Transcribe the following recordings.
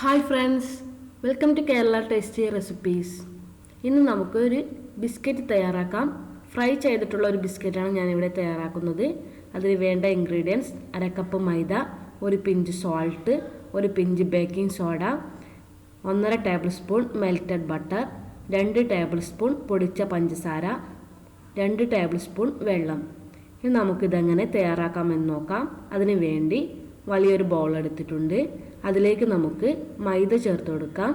Hi friends welcome to Kerala tasty recipes ഇന്ന് നമുക്കൊരു biscuit തയ്യാറാക്കാം. ഫ്രൈ ചെയ്തിട്ടുള്ള ഒരു ബിസ്ക്കറ്റാണ് ഞാനിവിടെ തയ്യാറാക്കുന്നത്. അതിന് വേണ്ട ഇൻഗ്രീഡിയൻസ് അരക്കപ്പ് മൈദ ഒരു പിഞ്ച് സോൾട്ട് ഒരു പിഞ്ച് ബേക്കിംഗ് സോഡ ഒന്നര ടേബിൾ സ്പൂൺ മെൽറ്റഡ് ബട്ടർ രണ്ട് ടേബിൾ സ്പൂൺ പൊടിച്ച പഞ്ചസാര രണ്ട് ടേബിൾ സ്പൂൺ വെള്ളം. ഇനി നമുക്കിതെങ്ങനെ തയ്യാറാക്കാമെന്ന് നോക്കാം. അതിന് വേണ്ടി വലിയൊരു ബൗൾ എടുത്തിട്ടുണ്ട്. അതിലേക്ക് നമുക്ക് മൈദ ചേർത്ത് കൊടുക്കാം.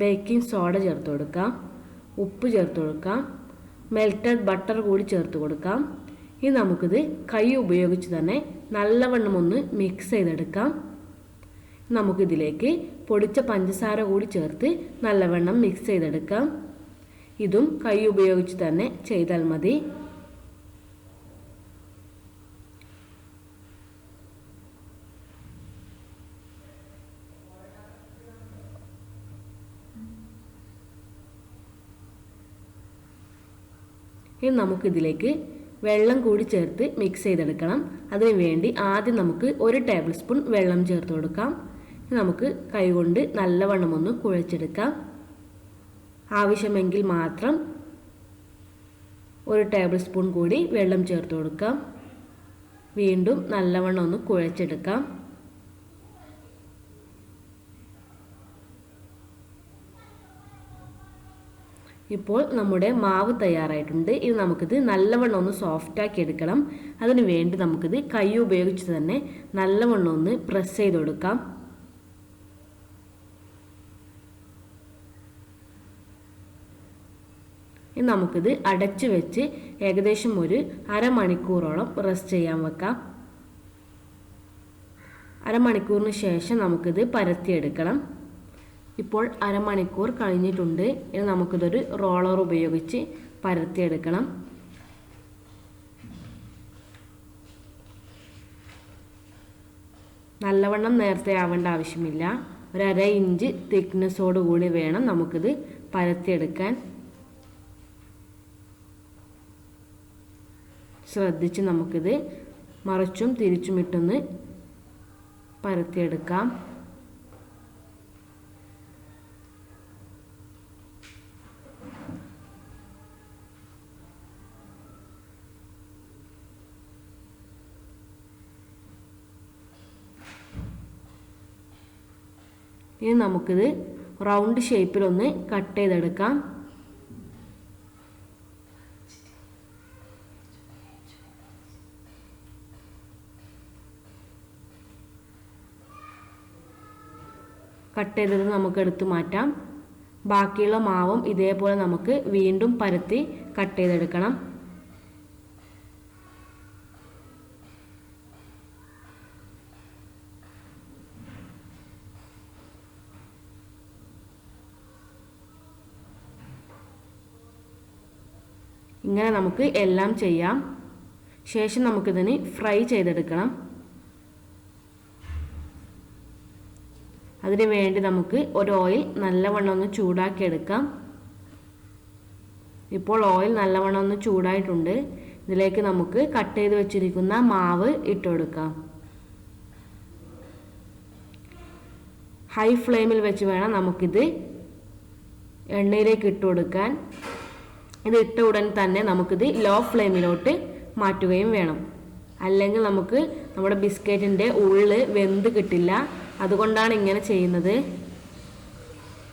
ബേക്കിംഗ് സോഡ ചേർത്ത് കൊടുക്കാം. ഉപ്പ് ചേർത്ത് കൊടുക്കാം. മെൽറ്റഡ് ബട്ടർ കൂടി ചേർത്ത് കൊടുക്കാം. ഇനി നമുക്കിത് കൈ ഉപയോഗിച്ച് തന്നെ നല്ലവണ്ണം ഒന്ന് മിക്സ് ചെയ്തെടുക്കാം. നമുക്കിതിലേക്ക് പൊടിച്ച പഞ്ചസാര കൂടി ചേർത്ത് നല്ലവണ്ണം മിക്സ് ചെയ്തെടുക്കാം. ഇതും കൈ ഉപയോഗിച്ച് തന്നെ ചെയ്താൽ മതി. ഇനി നമുക്കിതിലേക്ക് വെള്ളം കൂടി ചേർത്ത് മിക്സ് ചെയ്തെടുക്കണം. അതിനുവേണ്ടി ആദ്യം നമുക്ക് ഒരു ടേബിൾ സ്പൂൺ വെള്ളം ചേർത്ത് കൊടുക്കാം. നമുക്ക് കൈകൊണ്ട് നല്ലവണ്ണം ഒന്ന് കുഴച്ചെടുക്കാം. ആവശ്യമെങ്കിൽ മാത്രം ഒരു ടേബിൾ സ്പൂൺ കൂടി വെള്ളം ചേർത്ത് കൊടുക്കാം. വീണ്ടും നല്ലവണ്ണം ഒന്ന് കുഴച്ചെടുക്കാം. ഇപ്പോൾ നമ്മുടെ മാവ് തയ്യാറായിട്ടുണ്ട്. ഇനി നമുക്കിത് നല്ലവണ്ണം ഒന്ന് സോഫ്റ്റാക്കി എടുക്കണം. അതിനു വേണ്ടി നമുക്കിത് കൈ ഉപയോഗിച്ച് തന്നെ നല്ലവണ്ണം ഒന്ന് പ്രസ് ചെയ്ത് കൊടുക്കാം. ഇനി നമുക്കിത് അടച്ച് വെച്ച് ഏകദേശം ഒരു അരമണിക്കൂറോളം റെസ്റ്റ് ചെയ്യാൻ വെക്കാം. അരമണിക്കൂറിന് ശേഷം നമുക്കിത് പരത്തിയെടുക്കണം. ഇപ്പോൾ അരമണിക്കൂർ കഴിഞ്ഞിട്ടുണ്ട്. ഇനി നമുക്കിതൊരു റോളർ ഉപയോഗിച്ച് പരത്തിയെടുക്കണം. നല്ലവണ്ണം നേരത്തെ ആവേണ്ട ആവശ്യമില്ല. ഒരു അര ഇഞ്ച് തിക്നെസ്സോട് കൂടി വേണം നമുക്കിത് പരത്തിയെടുക്കാൻ. ശ്രദ്ധിച്ച് നമുക്കിത് മറിച്ചും തിരിച്ചും ഇട്ടൊന്ന് പരത്തിയെടുക്കാം. ഇനി നമുക്കിത് റൗണ്ട് ഷേപ്പിലൊന്ന് കട്ട് ചെയ്തെടുക്കാം. കട്ട് ചെയ്തത് നമുക്ക് എടുത്തു മാറ്റാം. ബാക്കിയുള്ള മാവും ഇതേപോലെ നമുക്ക് വീണ്ടും പരത്തി കട്ട് ചെയ്തെടുക്കണം. ഇങ്ങനെ നമുക്ക് എല്ലാം ചെയ്യാം. ശേഷം നമുക്കിതിന് ഫ്രൈ ചെയ്തെടുക്കണം. അതിന് വേണ്ടി നമുക്ക് ഒരു ഓയിൽ നല്ലവണ്ണം ഒന്ന് ചൂടാക്കി എടുക്കാം ഇപ്പോൾ ഓയിൽ നല്ലവണ്ണം ഒന്ന് ചൂടായിട്ടുണ്ട്. ഇതിലേക്ക് നമുക്ക് കട്ട് ചെയ്ത് വെച്ചിരിക്കുന്ന മാവ് ഇട്ടുകൊടുക്കാം ഹൈ ഫ്ലെയിമിൽ വെച്ച് വേണം നമുക്കിത് എണ്ണയിലേക്ക് ഇട്ട് കൊടുക്കാൻ ഇത് ഇട്ട ഉടൻ തന്നെ നമുക്കിത് ലോ ഫ്ലെയിമിലോട്ട് മാറ്റുകയും വേണം. അല്ലെങ്കിൽ നമുക്ക് നമ്മുടെ ബിസ്ക്കറ്റിന്റെ ഉള്ളിൽ വെന്ത് കിട്ടില്ല. അതുകൊണ്ടാണ് ഇങ്ങനെ ചെയ്യുന്നത്.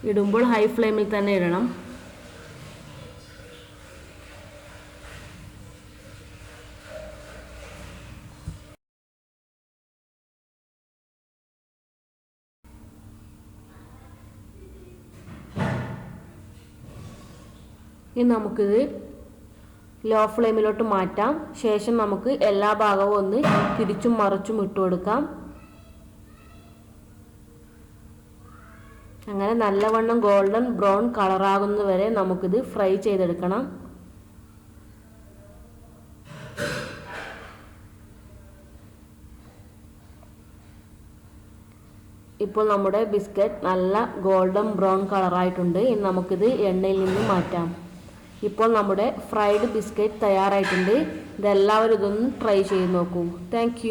ഇടുമ്പോൾ ഹൈ ഫ്ലെയിമിൽ തന്നെ ഇടണം. ഇനി നമുക്കിത് ലോ ഫ്ലെയിമിലോട്ട് മാറ്റാം. ശേഷം നമുക്ക് എല്ലാ ഭാഗവും ഒന്ന് തിരിച്ചും മറിച്ചും ഇട്ട് കൊടുക്കാം. അങ്ങനെ നല്ലവണ്ണം ഗോൾഡൻ ബ്രൗൺ കളറാകുന്നത് വരെ നമുക്കിത് ഫ്രൈ ചെയ്തെടുക്കണം. ഇപ്പോൾ നമ്മുടെ ബിസ്ക്കറ്റ് നല്ല ഗോൾഡൻ ബ്രൗൺ കളറായിട്ടുണ്ട് ഇനി നമുക്കിത് എണ്ണയിൽ നിന്ന് മാറ്റാം. ഇപ്പോൾ നമ്മുടെ ഫ്രൈഡ് ബിസ്ക്കറ്റ് തയ്യാറായിട്ടുണ്ട്. ഇതെല്ലാവരും ഇതൊന്ന് ട്രൈ ചെയ്ത് നോക്കൂ. താങ്ക്